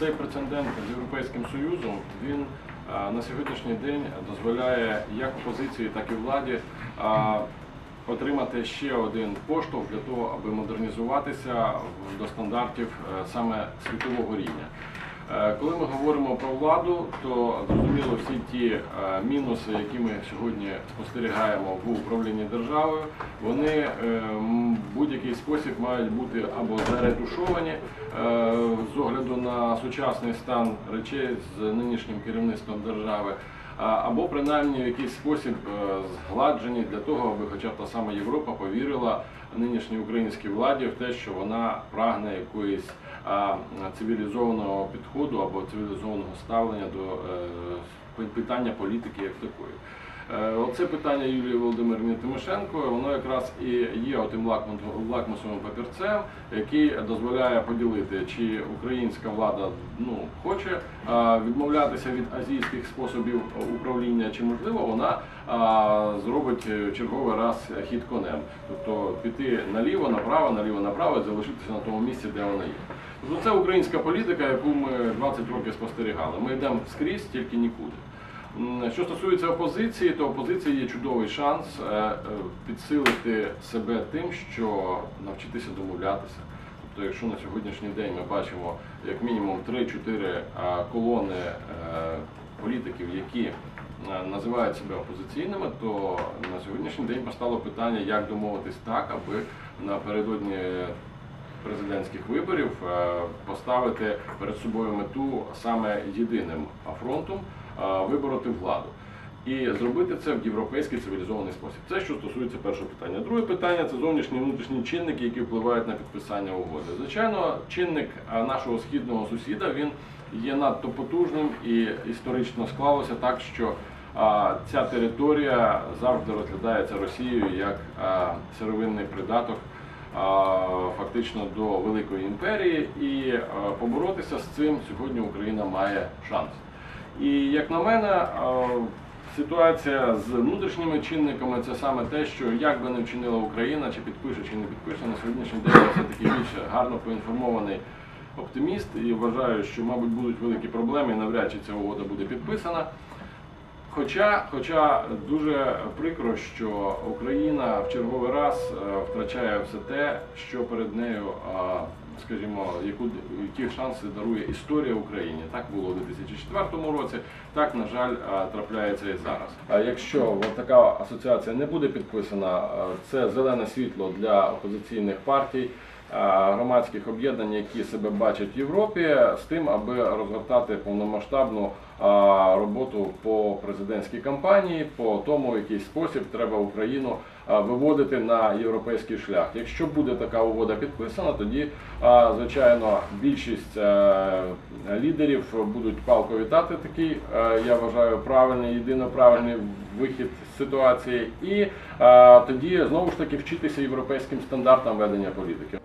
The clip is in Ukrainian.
цей прецедент з Європейським Союзом він на сьогоднішній день дозволяє як опозиції, так і владі отримати ще один поштовх для того, аби модернізуватися до стандартів е, саме світового рівня. Е, Коли ми говоримо про владу, то зрозуміло всі ті е, мінуси, які ми сьогодні спостерігаємо в управлінні державою, вони е, в будь-який спосіб мають бути або заретушовані е, з огляду на сучасний стан речей з нинішнім керівництвом держави. Або принаймні в якийсь спосіб е, згладжені для того, аби хоча б та сама Європа повірила нинішній українській владі в те, що вона прагне якоїсь цивілізованого підходу або цивілізованого ставлення до е, питання політики як такої. Е, Оце питання Юлії Володимирівни Тимошенко, воно якраз і є тим лакмусовим папірцем, який дозволяє поділити, чи українська влада ну, хоче відмовлятися від азійських способів управління, чи можливо вона зробить е, черговий раз хід конем, тобто піти наліво, направо, наліво, направо і залишитися на тому місці, де вона є. Тобто це українська політика, яку ми 20 років спостерігали. Ми йдемо скрізь, тільки нікуди. Що стосується опозиції, то опозиції є чудовий шанс е, е, підсилити себе тим, що навчитися домовлятися. Тобто, якщо на сьогоднішній день ми бачимо як мінімум 3-4 е, колони політиків, які називають себе опозиційними, то на сьогоднішній день постало питання, як домовитись так, аби напередодні президентських виборів поставити перед собою мету саме єдиним фронтом вибороти владу. І зробити це в європейський цивілізований спосіб. Це що стосується першого питання. Друге питання це зовнішні і внутрішні чинники, які впливають на підписання угоди. Звичайно, чинник нашого східного сусіда він є надто потужним і історично склалося так, що ця територія завжди розглядається Росією як сировинний придаток фактично до великої імперії, і поборотися з цим сьогодні Україна має шанс. І як на мене, ситуація з внутрішніми чинниками це саме те, що як би не вчинила Україна, чи підпише, чи не підпише, на сьогоднішній день я все-таки більш гарно поінформований оптиміст і вважаю, що, мабуть, будуть великі проблеми, і навряд чи ця угода буде підписана. Хоча, хоча дуже прикро, що Україна в черговий раз е, втрачає все те, що перед нею, а, скажімо, яку які шанси дарує історія Україні. Так було у 2004 році, так на жаль трапляється і зараз. А якщо от така асоціація не буде підписана, це зелене світло для опозиційних партій. Громадських об'єднань, які себе бачать в Європі, з тим, аби розгортати повномасштабну роботу по президентській кампанії, по тому, в який спосіб треба Україну виводити на європейський шлях. Якщо буде така угода підписана, тоді звичайно більшість е, лідерів будуть палко вітати такий, е, я вважаю, правильний, єдино правильний вихід з ситуації, і е, тоді знову ж таки вчитися європейським стандартам ведення політики.